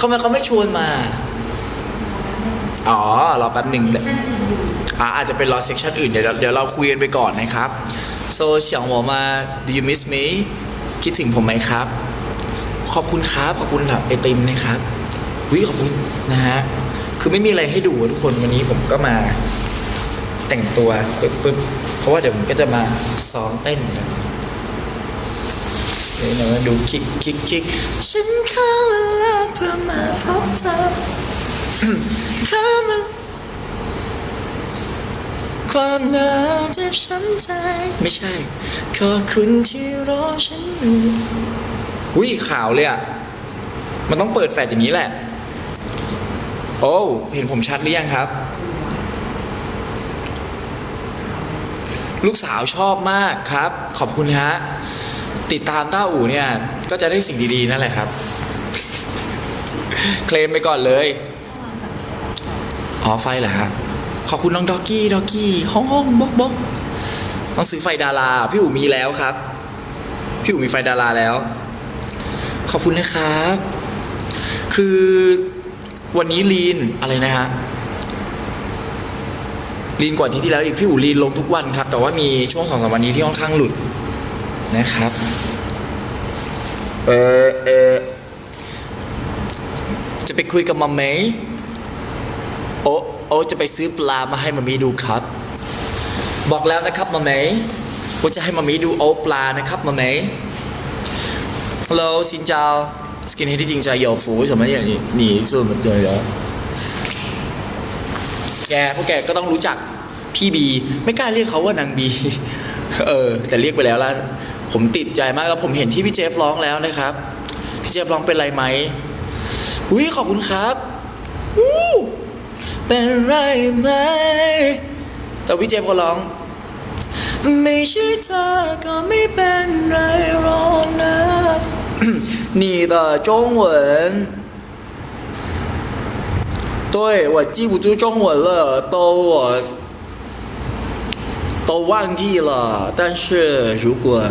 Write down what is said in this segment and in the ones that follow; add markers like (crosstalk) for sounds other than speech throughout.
ทำไมเขาไม่ชวนมา อ๋อ รอแป๊บหนึ่งอ่าอาจจะเป็นรอเซกชันอื่น เดี๋ยวเดี๋ยวเราคุยกันไปก่อนนะครับ so เฉียงหัวมา do you miss me คิดถึงผมไหมครับ ขอบคุณครับ ขอบคุณแบบไอติมนะครับวิขอบคุณนะฮะ คือไม่มีอะไรให้ดูทุกคนวันนี้ผมก็มาแต่งตัวปึ๊บปึ๊บเพราะว่าเดี๋ยวผมก็จะมาซ้อมเต้น เดี๋ยวดูคิกคิกคิกฉันเข้ามาแล้วเพื่อมาพบเธอเข้ามาความหนาวเจ็บช้ำใจ ไม่ใช่ ขอบคุณที่รอฉันอยู่หุ้ยขาวเลยอะ มันต้องเปิดแฟลชอย่างนี้แหละ โอ้ เห็นผมชัดหรือยังครับ ลูกสาวชอบมากครับ ขอบคุณฮะ ติดตามต้าอู่เนี่ย ก็จะได้สิ่งดีๆ นั่นแหละครับ เคลมไปก่อนเลย อ๋อ ไฟเหรอฮะ ขอบคุณน้องด็อกกี้ด็อกกี้ ห้องห้องบกบกต้องซื้อไฟดารา พี่อู๋มีแล้วครับ พี่อู๋มีไฟดาราแล้ว ขอบคุณนะครับ คือวันนี้ลีนอะไรนะฮะ ลีนกว่าที่ที่แล้วอีกพี่อูลีนลงทุกวันครับ แต่ว่ามีช่วงสองสามวันนี้ที่ค่อนข้างหลุดนะครับ เออเออจะไปคุยกับมัมเมมโอโอจะไปซื้อปลามาให้มัมมี่ดูครับ บอกแล้วนะครับมัมเหมว่าจะให้มัมมี่ดูโอปลานะครับมัมเหมฮัลโหลสินเจ้าสกินเฮดที่จริงใจเหยาฟูสมัยอย่างนี้หนีส่วนมันเจอแล้ว กพวกแกก็ต้องรู้จักพี่บี ไม่กล้าเรียกเขาว่านางบี เออ แต่เรียกไปแล้วล่ะ ผมติดใจมากแล้วผมเห็นที่พี่เจฟร้องแล้วนะครับ พี่เจฟร้องเป็นไรไหมอุ้ยขอบคุณครับอู้เป็นไรไหม แต่พี่เจฟก็ร้อง ไม่ใช่เธอก็ไม่เป็นไรหรอกนะ 你的中文 对我记不住中文了，都我都忘记了。但是如果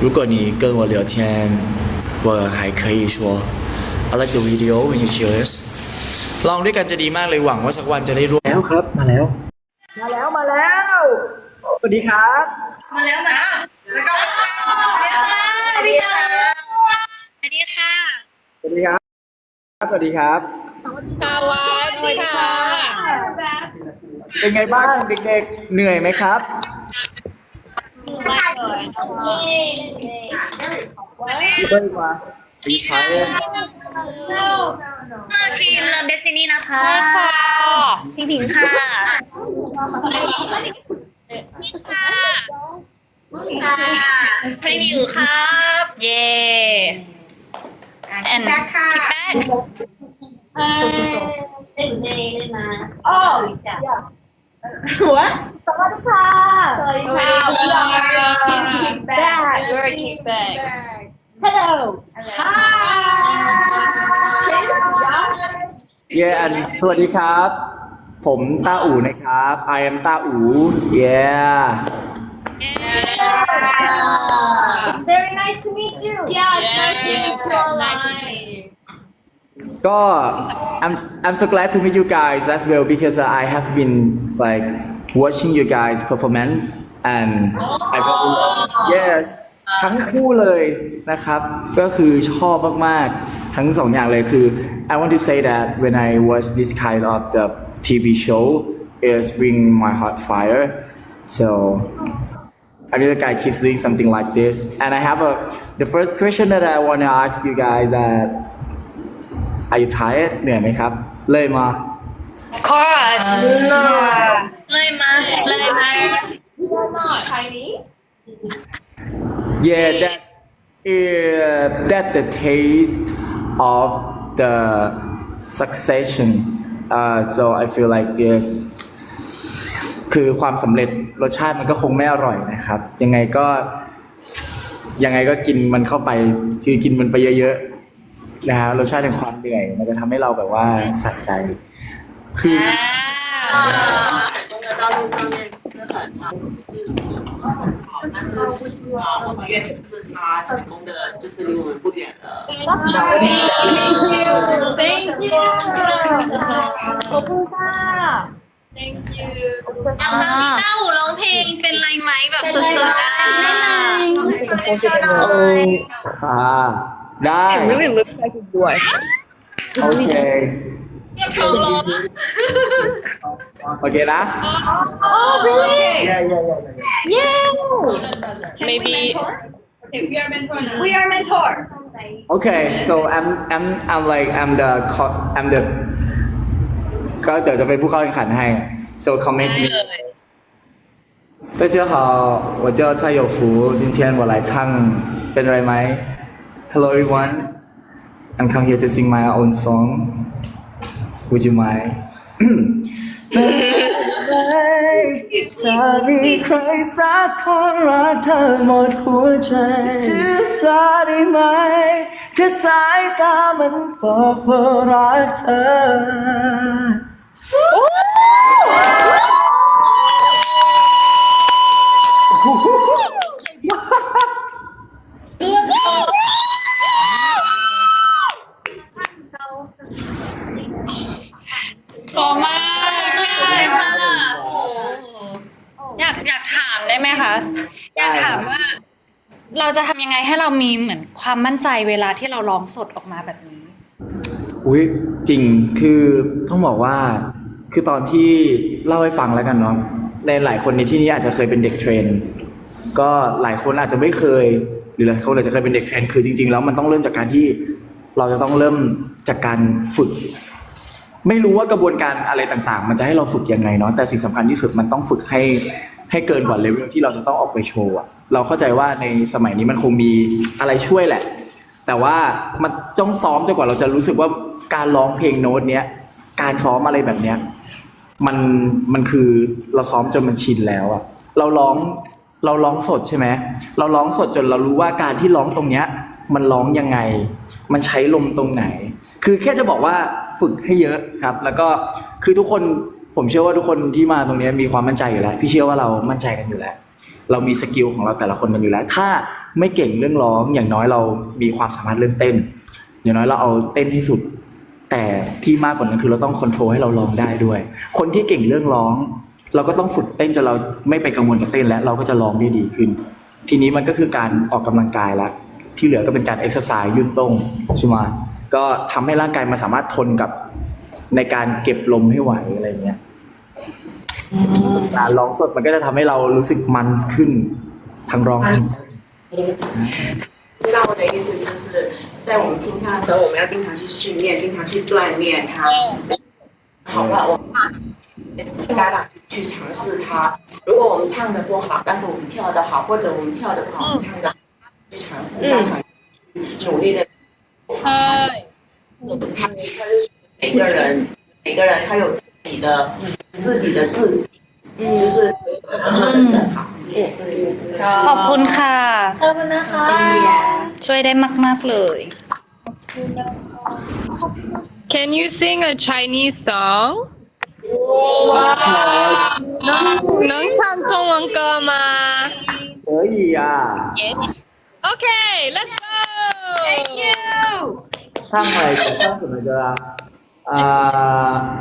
如果你跟我聊天，我还可以说 I like the video when you cheers ลองด้วยกันจะดีมากเลยหวังว่าสักวันจะได้ร่วมแล้วครับ มาแล้ว มาแล้วมาแล้ว สวัสดีครับ มาแล้วนะแล้วสวัสดีค่ะสวัสดีค่ะ สวัสดีครับ สวัสดีครับ สวัสดีค่ะ เป็นไงบ้างเด็กๆ เหนื่อยไหมครับเฮ้ยมาปีใช้ทีมเลิฟเดซินี่นะคะพิงพิงค่ะเพลงอยู่ครับ เย้แอนแบ็คค่ะแบ็คเล่นเล่นมาโอ้ย หัวสวัสดีค่ะสวัสดีค่ะ kick back you're a kick back hello Yeah and สวัสดีครับ ผมต้าอู่นะครับ I am ต้าอู่ Yeah Very nice to meet you. Yeah, it's nice to meet you. Nice to meet you. ก็ I'm I'm so glad to meet you guys as well because I have been like watching you guys performance and I felt in love yes ทั้งคู่เลยนะครับ ก็คือชอบมากๆ ทั้งสองอย่างเลยคือ I want to say that when I watch this kind of the TV show it's bring my heart fire so I mean, the guy keeps doing something like this. And I have a the first question that I want to ask you guys that Are you tired เหนื่อยไหมครับ เลยมา Of course. No. เลยมาเลยมา Chinese. Yeah that uh, that the taste of the succession uh, so I feel like yeah, คือความสำเร็จรสชาติมันก็คงไม่อร่อยนะครับ ยังไงก็ ยังไงก็กินมันเข้าไปคือกินมันไปเยอะๆนะฮะรสชาติแห่งความเหนื่อย มันจะทำให้เราแบบว่าสะใจ คือขอบคุณค่ะ เอามาพี่เต้าร้องเพลงเป็นไรไหมแบบสดๆอ่ะ อ่า ได้ really looks like a boy โอเค ท้องร้อง (laughs) โอเคนะ Oh really Yeah maybe We are mentor Okay, so I'm I'm I'm like I'm the co- I'm the ก็เดี๋ยวจะเป็นผู้เข้าแข่งขันให้ so comment me 大家好，我叫蔡有福，今天我来唱เป็นไรไหม Hello everyone, I'm come here to sing my own song. Would you mind? ถ้ามีใครสักคนรักเธอหมดหัวใจถือสาได้ไหมถ้าสายตามันบอกว่ารักเธอ ขอมากเลยค่ะอยากอยากถามได้ไหมคะ อยากถามว่า เราจะทำยังไงให้เรามีเหมือนความมั่นใจเวลาที่เราร้องสดออกมาแบบนี้ อุ้ยจริงคือต้องบอกว่า คือตอนที่เล่าให้ฟังแล้วกันเนาะในหลายคนในที่นี้อาจจะเคยเป็นเด็กเทรน ก็หลายคนอาจจะไม่เคย หรือหลายคนอาจจะเคยเป็นเด็กเทรน คือจริง ๆ แล้วมันต้องเริ่มจากการที่เราจะต้องเริ่มจากการฝึก ไม่รู้ว่ากระบวนการอะไรต่างๆ มันจะให้เราฝึกยังไงเนาะแต่สิ่งสำคัญที่สุดมันต้องฝึกให้ให้เกินกว่าเลเวลที่เราจะต้องออกไปโชว์อะเราเข้าใจว่าในสมัยนี้มันคงมีอะไรช่วยแหละ แต่ว่ามันต้องซ้อมจนกว่าเราจะรู้สึกว่าการร้องเพลงโน้ตเนี้ยการซ้อมอะไรแบบเนี้ย มันมันคือเราซ้อมจนมันชินแล้วอะเราร้องเราร้องสดใช่ไหมเราร้องสดจนเรารู้ว่าการที่ร้องตรงเนี้ย มันร้องยังไง มันใช้ลมตรงไหน คือแค่จะบอกว่าฝึกให้เยอะครับ แล้วก็คือทุกคนผมเชื่อว่าทุกคนที่มาตรงนี้มีความมั่นใจอยู่แล้ว พี่เชื่อว่าเรามั่นใจกันอยู่แล้ว เรามีสกิลของเราแต่ละคนกันอยู่แล้ว ถ้าไม่เก่งเรื่องร้องอย่างน้อยเรามีความสามารถเรื่องเต้น อย่างน้อยเราเอาเต้นให้สุด แต่ที่มากกว่านั้นคือเราต้องควบคุมให้เราร้องได้ด้วย คนที่เก่งเรื่องร้อง เราก็ต้องฝึกเต้นจนเราไม่ไปกังวลกับเต้นแล้วเราก็จะร้องได้ดีขึ้น ทีนี้มันก็คือการออกกำลังกายละที่เหลือก็เป็นการเอ็กซ์ไซส์ยืดตรงใช่ไหมก็ทำให้ร่างกายมันสามารถทนกับในการเก็บลมให้ไหวอะไรเงี้ยการร้องสดมันก็จะทำให้เรารู้สึกมันขึ้นทั้งร้องทั้ง 那我的意思就是，在我们听他的时候，我们要经常去训练，经常去锻炼他。好吧，我们大胆去尝试它。如果我们唱的不好，但是我们跳的好，或者我们跳的不好，我们唱的去尝试，大胆努力的。ใช่他每个人，每个人他有自己的自己的自信，就是做人的好。 ขอบคุณค่ะ ขอบคุณนะคะ ช่วยได้มาก ๆ เลย Can you sing a Chinese song 能能唱中文歌吗可以呀、 OK let's go 唱哪个？唱什么歌啊？啊、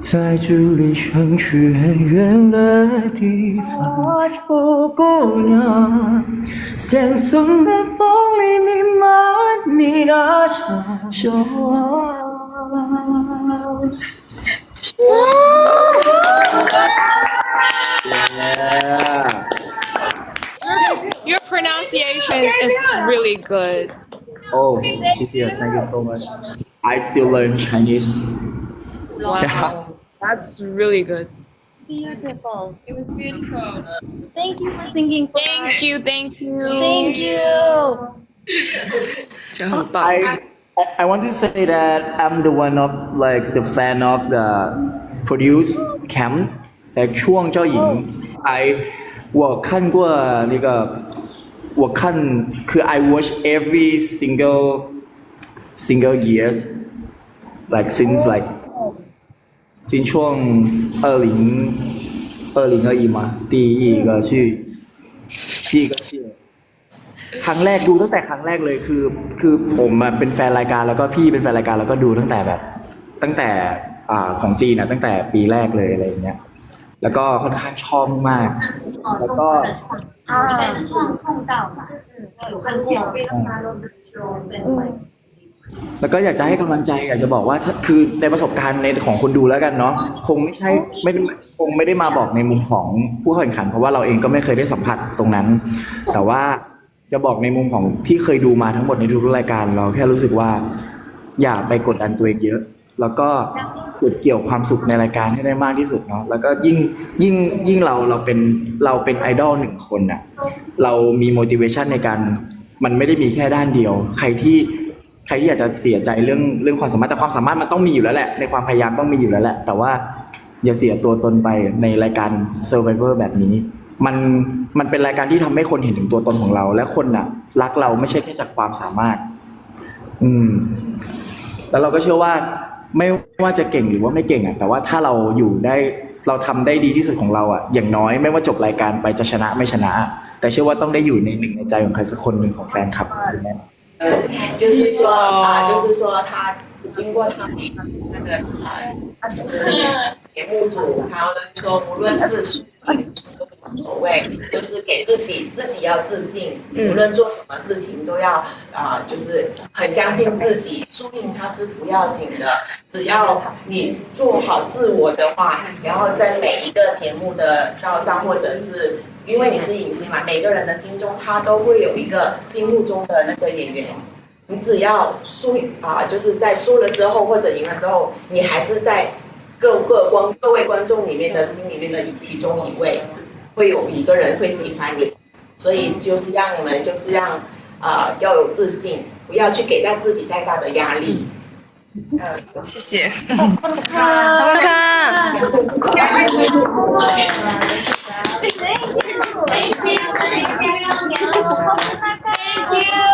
在距离城区很远的地方，有姑娘，闪送的风里弥漫你的长袖啊。Yeah. Your pronunciation is really good Oh, she's here. Thank you so much. I still learn Chinese. Wow that's really good Beautiful It was beautiful Thank you for singing for Thank you Thank you Thank you 真很棒 I I I want to say that I'm the one of like the fan of the produce camp like ช่วงเจ้าหญิง I 我看过那个我看คือ I watch every single single years like since like 新创二零二零二一嘛，第一个去，第一个去。ครั้งแรกดูตั้งแต่ครั้งแรกเลยคือ คือผมอะเป็นแฟนรายการแล้วก็พี่เป็นแฟนรายการแล้วก็ดูตั้งแต่แบบ ตั้งแต่อ่าของจีนนะตั้งแต่ปีแรกเลยอะไรอย่างเงี้ย แล้วก็ค่อนข้างชอบมาก แล้วก็ 应该是创创造吧，有看过。 แล้วก็อยากจะให้กำลังใจอยากจะบอกว่าถ้าคือในประสบการณ์ในของคนดูแล้วกันเนาะคงไม่ใช่ไม่ได้คงไม่ได้มาบอกในมุมของผู้เข้าแข่งขัน เพราะว่าเราเองก็ไม่เคยได้สัมผัสตรงนั้น แต่ว่าจะบอกในมุมของที่เคยดูมาทั้งหมดในทุกรายการ เราแค่รู้สึกว่า อย่าไปกดดันตัวเองเยอะ แล้วก็เก็บเกี่ยวความสุขในรายการให้ได้มากที่สุดเนาะแล้วก็ยิ่งยิ่งยิ่งเราเราเป็นเราเป็นไอดอลหนึ่งคนน่ะเรามี motivation ในการมันไม่ได้มีแค่ด้านเดียว ใครที่ ใครที่อยากจะเสียใจเรื่องเรื่องความสามารถแต่ความสามารถมันต้องมีอยู่แล้วแหละ ในความพยายามต้องมีอยู่แล้วแหละ แต่ว่าอย่าเสียตัวตนไปในรายการ Survivor แบบนี้ มันมันเป็นรายการที่ทำให้คนเห็นถึงตัวตนของเรา และคนน่ะ รักเราไม่ใช่แค่จากความสามารถ อืม แล้วเราก็เชื่อว่าไม่ว่าจะเก่งหรือว่าไม่เก่งอะ แต่ว่าถ้าเราอยู่ได้เราทำได้ดีที่สุดของเราอะ อย่างน้อยไม่ว่าจบรายการไปจะชนะไม่ชนะ แต่เชื่อว่าต้องได้อยู่ในหนึ่งในใจของใครสักคนหนึ่งของแฟนคลับคุณแน่ 呃，就是说啊，就是说他经过他那个啊，是节目组，还有说无论是所谓，就是给自己自己要自信，无论做什么事情都要啊，就是很相信自己，输赢它是不要紧的，只要你做好自我的话，然后在每一个节目的道上，或者是因为你是影星嘛，每个人的心中他都会有一个心目中的那个演员。你只要输啊，就是在输了之后或者赢了之后，你还是在各个观各位观众里面的心里面的其中一位，会有一个人会喜欢你，所以就是让你们，就是让啊，要有自信，不要去给到自己太大的压力嗯。谢谢。好唐好看。Thank you.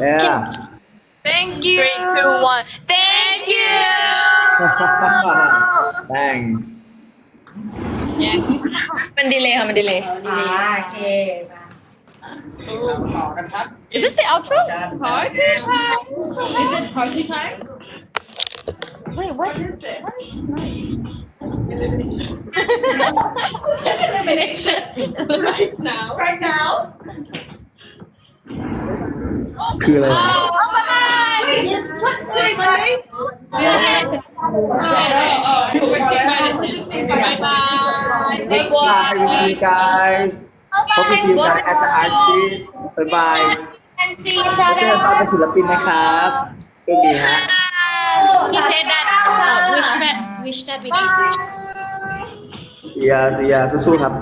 Yeah. Thank you. Three, two, one. Thank you. Thanks. มันดีเลยค่ะมันดีเลย啊，OK，Is this the outro? Party time. Is it party time? Wait, what is this? Elimination. right now. Right now. คืออะไร Oh my! Yes, what's it, right? Oh, oh, we're saying bye. Bye bye. next time we see you guys hope to see you guys as an artist bye bye and see เจอกันตอนเป็นศิลปินนะครับโชคดีฮะ He said that uh, wish that wish that we can see เสียเสียสู้ๆครับ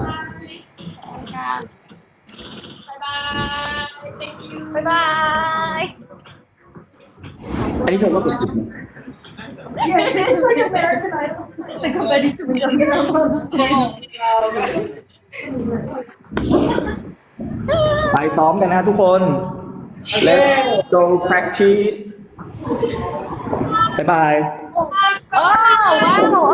Bye bye อันนี้เธอก็กดปิดนะไปซ้อมกันนะทุกคน let's go practice บ๊ายบาย wow